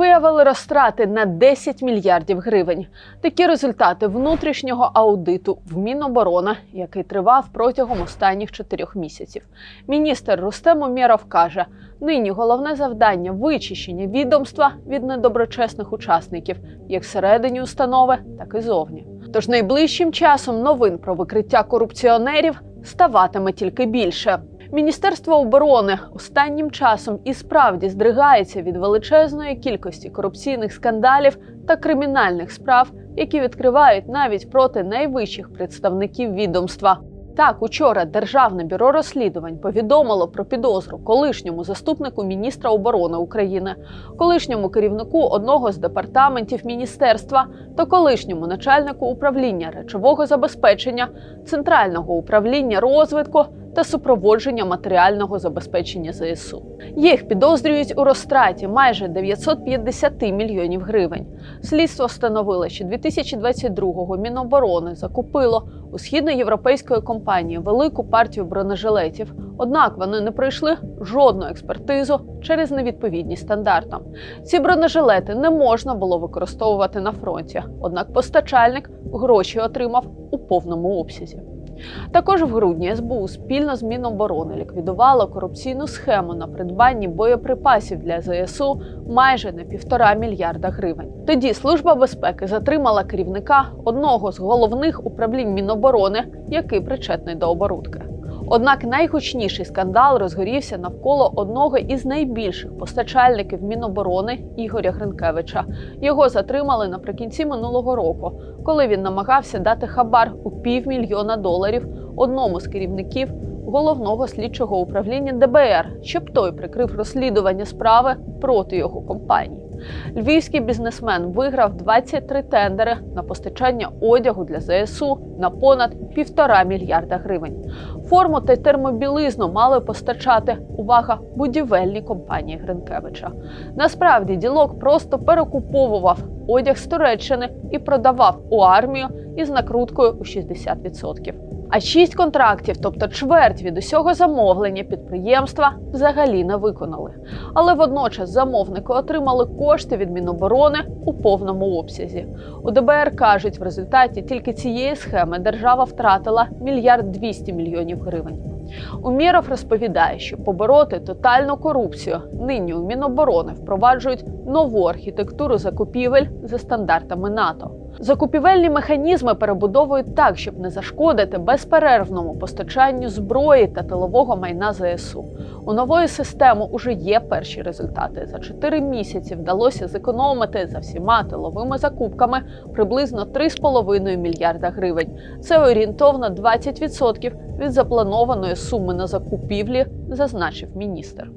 виявили розтрати на 10 мільярдів гривень. Такі результати внутрішнього аудиту в Міноборони, який тривав протягом останніх чотирьох місяців. Міністр Рустем Умєров каже: нині головне завдання вичищення відомства від недоброчесних учасників, як всередині установи, так і зовні. Тож найближчим часом новин про викриття корупціонерів ставатиме тільки більше. Міністерство оборони останнім часом і справді здригається від величезної кількості корупційних скандалів та кримінальних справ, які відкривають навіть проти найвищих представників відомства. Так, учора Державне бюро розслідувань повідомило про підозру колишньому заступнику міністра оборони України, колишньому керівнику одного з департаментів міністерства та колишньому начальнику управління речового забезпечення Центрального управління розвитку та супроводження матеріального забезпечення ЗСУ. Їх підозрюють у розтраті майже 950 мільйонів гривень. Слідство встановило, що 2022-го Міноборони закупило у східноєвропейської компанії велику партію бронежилетів. Однак вони не пройшли жодну експертизу через невідповідність стандартам. Ці бронежилети не можна було використовувати на фронті. Однак постачальник гроші отримав у повному обсязі. Також в грудні СБУ спільно з Міноборони ліквідувало корупційну схему на придбанні боєприпасів для ЗСУ майже на півтора мільярда гривень. Тоді служба безпеки затримала керівника одного з головних управлінь Міноборони, який причетний до оборудки. Однак найгучніший скандал розгорівся навколо одного із найбільших постачальників Міноборони Ігоря Гринкевича. Його затримали наприкінці минулого року, коли він намагався дати хабар у півмільйона доларів одному з керівників головного слідчого управління ДБР, щоб той прикрив розслідування справи проти його компанії. Львівський бізнесмен виграв 23 тендери на постачання одягу для ЗСУ на понад півтора мільярда гривень. Форму та термобілизну мали постачати увага будівельні компанії Гринкевича. Насправді ділок просто перекуповував одяг з Туреччини і продавав у армію із накруткою у 60%. А шість контрактів, тобто чверть від усього замовлення підприємства, взагалі не виконали. Але водночас замовники отримали кошти від Міноборони у повному обсязі. У ДБР кажуть, в результаті тільки цієї схеми держава втратила мільярд 200 мільйонів гривень. Уміров розповідає, що побороти тотальну корупцію нині у Міноборони впроваджують нову архітектуру закупівель за стандартами НАТО. Закупівельні механізми перебудовують так, щоб не зашкодити безперервному постачанню зброї та тилового майна ЗСУ. У нової системи уже є перші результати. За 4 місяці вдалося зекономити за всіма тиловими закупками приблизно 3,5 мільярда гривень. Це орієнтовно 20% від запланованої суми на закупівлі, зазначив міністр.